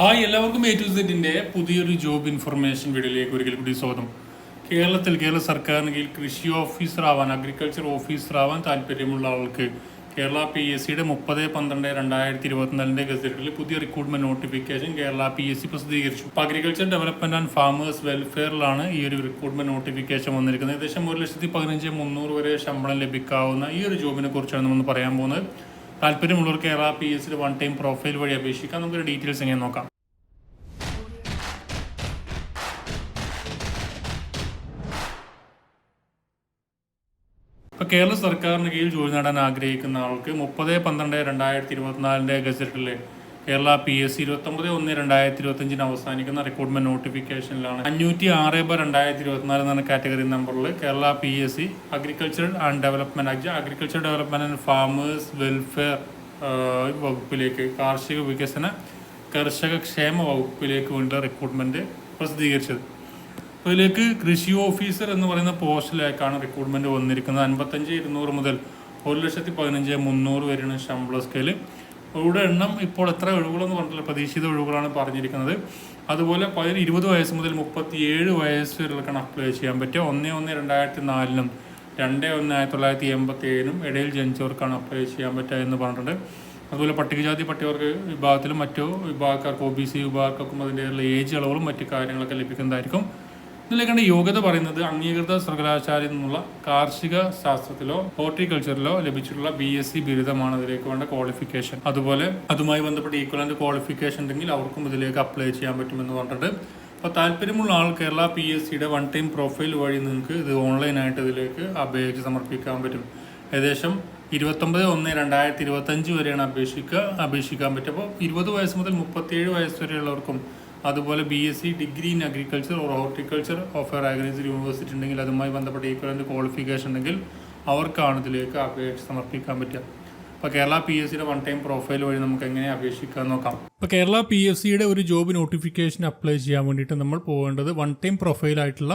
Hi എല്ലാവർക്കും A to സെറ്റിന്റെ പുതിയൊരു ജോബ് ഇൻഫർമേഷൻ വീഡിയോയിലേക്ക് ഒരിക്കൽ കൂടി സ്വാഗതം. കേരളത്തിൽ കേരള സർക്കാരിന് കീഴിൽ കൃഷി ഓഫീസർ ആവാൻ അഗ്രികൾച്ചർ ഓഫീസർ ആവാൻ താല്പര്യമുള്ള ആൾക്ക് കേരള പി എസ് സിയുടെ മുപ്പത് പന്ത്രണ്ട് രണ്ടായിരത്തി ഇരുപത്തിനാലിന്റെ ഗസറ്റിൽ പുതിയ recruitment notification Kerala P S C പ്രസിദ്ധീകരിച്ചു. അഗ്രികൾച്ചർ ഡെവലപ്മെന്റ് ആൻഡ് ഫാമേഴ്സ് വെൽഫെയറിലാണ് ഈ ഒരു റിക്രൂട്ട്മെന്റ് നോട്ടിഫിക്കേഷൻ വന്നിരിക്കുന്നത്. ഏകദേശം ഒരു ലക്ഷത്തി പതിനഞ്ച് മുന്നൂറ് വരെ ശമ്പളം ലഭിക്കാവുന്ന ഈ ഒരു ജോബിനെ കുറിച്ചാണ് നമ്മൾ പറയാൻ പോകുന്നത്. താല്പര്യമുള്ളവർക്ക് Kerala P S one time profile വഴി അപേക്ഷിക്കാം. നമുക്ക് ഡീറ്റെയിൽസ് എങ്ങനെ നോക്കാം. ഇപ്പോൾ കേരള സർക്കാരിന് കീഴിൽ ജോലി നേടാൻ ആഗ്രഹിക്കുന്ന ആൾക്ക് മുപ്പത് പന്ത്രണ്ട് രണ്ടായിരത്തി ഇരുപത്തിനാലിന്റെ ഗസറ്റിൽ കേരള പി എസ് സി ഇരുപത്തൊമ്പത് ഒന്ന് രണ്ടായിരത്തി ഇരുപത്തഞ്ചിന് അവസാനിക്കുന്ന റിക്രൂട്ട്മെന്റ് നോട്ടിഫിക്കേഷനിലാണ് അഞ്ഞൂറ്റി ആറ് ബ രണ്ടായിരത്തി ഇരുപത്തിനാല് എന്ന കാറ്റഗറി നമ്പറിൽ Kerala P S C agriculture and development agriculture development and farmers welfare വകുപ്പിലേക്ക് കാർഷിക വികസന കർഷക ക്ഷേമ വകുപ്പിലേക്ക് വേണ്ടിയുള്ള റിക്രൂട്ട്മെന്റ് പ്രസിദ്ധീകരിച്ചത്. അതിലേക്ക് കൃഷി ഓഫീസർ എന്ന് പറയുന്ന പോസ്റ്റിലേക്കാണ് റിക്രൂട്ട്മെന്റ് വന്നിരിക്കുന്നത്. അൻപത്തഞ്ച് ഇരുന്നൂറ് മുതൽ ഒരു ലക്ഷത്തി പതിനഞ്ച് മുന്നൂറ് വരെയാണ് ശമ്പള സ്കെയിൽ ഇവിടെ എണ്ണം ഇപ്പോൾ എത്ര ഒഴിവുകളെന്ന് പറഞ്ഞിട്ടില്ല. പ്രതീക്ഷിത ഒഴിവുകളാണ് പറഞ്ഞിരിക്കുന്നത്. അതുപോലെ പതിന് ഇരുപത് വയസ്സ് മുതൽ മുപ്പത്തിയേഴ് വയസ്സ് വരെയൊക്കെയാണ് അപ്ലൈ ചെയ്യാൻ പറ്റുക ഒന്ന് ഒന്ന് രണ്ടായിരത്തി നാലിനും രണ്ട് ഒന്ന് ആയിരത്തി തൊള്ളായിരത്തി എൺപത്തി ഏഴിനും ഇടയിൽ ജനിച്ചവർക്കാണ് അപ്ലൈ ചെയ്യാൻ പറ്റുക എന്ന് പറഞ്ഞിട്ടുണ്ട്. അതുപോലെ പട്ടികജാതി പട്ടികവർഗ വിഭാഗത്തിലും മറ്റു വിഭാഗക്കാർക്ക് ഒ ബി സി വിഭാഗക്കാർക്കും അതിന്റെ ഏജ് അളവുകളും മറ്റു കാര്യങ്ങളൊക്കെ ലഭിക്കുന്നതായിരിക്കും. ഇതിലേക്കാണ് യോഗ്യത പറയുന്നത് അംഗീകൃത സർവകലാശാലയിൽ നിന്നുള്ള കാർഷിക ശാസ്ത്രത്തിലോ ഹോർട്ടിക്കൾച്ചറിലോ ലഭിച്ചിട്ടുള്ള ബി എസ് സി ബിരുദമാണ് ഇതിലേക്ക് വേണ്ട ക്വാളിഫിക്കേഷൻ അതുപോലെ അതുമായി ബന്ധപ്പെട്ട് ഈക്വലന്റ് ക്വാളിഫിക്കേഷൻ ഉണ്ടെങ്കിൽ അവർക്കും ഇതിലേക്ക് അപ്ലൈ ചെയ്യാൻ പറ്റുമെന്ന് പറഞ്ഞിട്ട് അപ്പോൾ താല്പര്യമുള്ള ആൾ കേരള പി എസ് സിയുടെ വൺ ടൈം പ്രൊഫൈൽ വഴി നിങ്ങൾക്ക് ഇത് ഓൺലൈനായിട്ട് ഇതിലേക്ക് അപേക്ഷ സമർപ്പിക്കാൻ പറ്റും. ഏകദേശം ഇരുപത്തൊമ്പത് ഒന്ന് രണ്ടായിരത്തി ഇരുപത്തഞ്ച് വരെയാണ് അപേക്ഷിക്കുക അപേക്ഷിക്കാൻ പറ്റും അപ്പോൾ ഇരുപത് വയസ്സ് മുതൽ മുപ്പത്തിയേഴ് വയസ്സ് വരെയുള്ളവർക്കും അതുപോലെ B S C degree in agriculture or horticulture of a agriculture university ഉണ്ടെങ്കിൽ അതുമായി ബന്ധപ്പെട്ട ഈക്വലന്റ് ക്വാളിഫിക്കേഷൻ ഉണ്ടെങ്കിൽ അവർക്കാണ് ഇതിലേക്ക് അപേക്ഷ സമർപ്പിക്കാൻ പറ്റുക. അപ്പോൾ കേരള പി എസ് സിയുടെ വൺ ടൈം പ്രൊഫൈൽ വഴി നമുക്ക് എങ്ങനെ അപേക്ഷിക്കാൻ നോക്കാം. ഇപ്പോൾ കേരള പി എസ് സിയുടെ ഒരു ജോബ് നോട്ടിഫിക്കേഷൻ അപ്ലൈ ചെയ്യാൻ വേണ്ടിയിട്ട് നമ്മൾ പോകേണ്ടത് വൺ ടൈം പ്രൊഫൈലായിട്ടുള്ള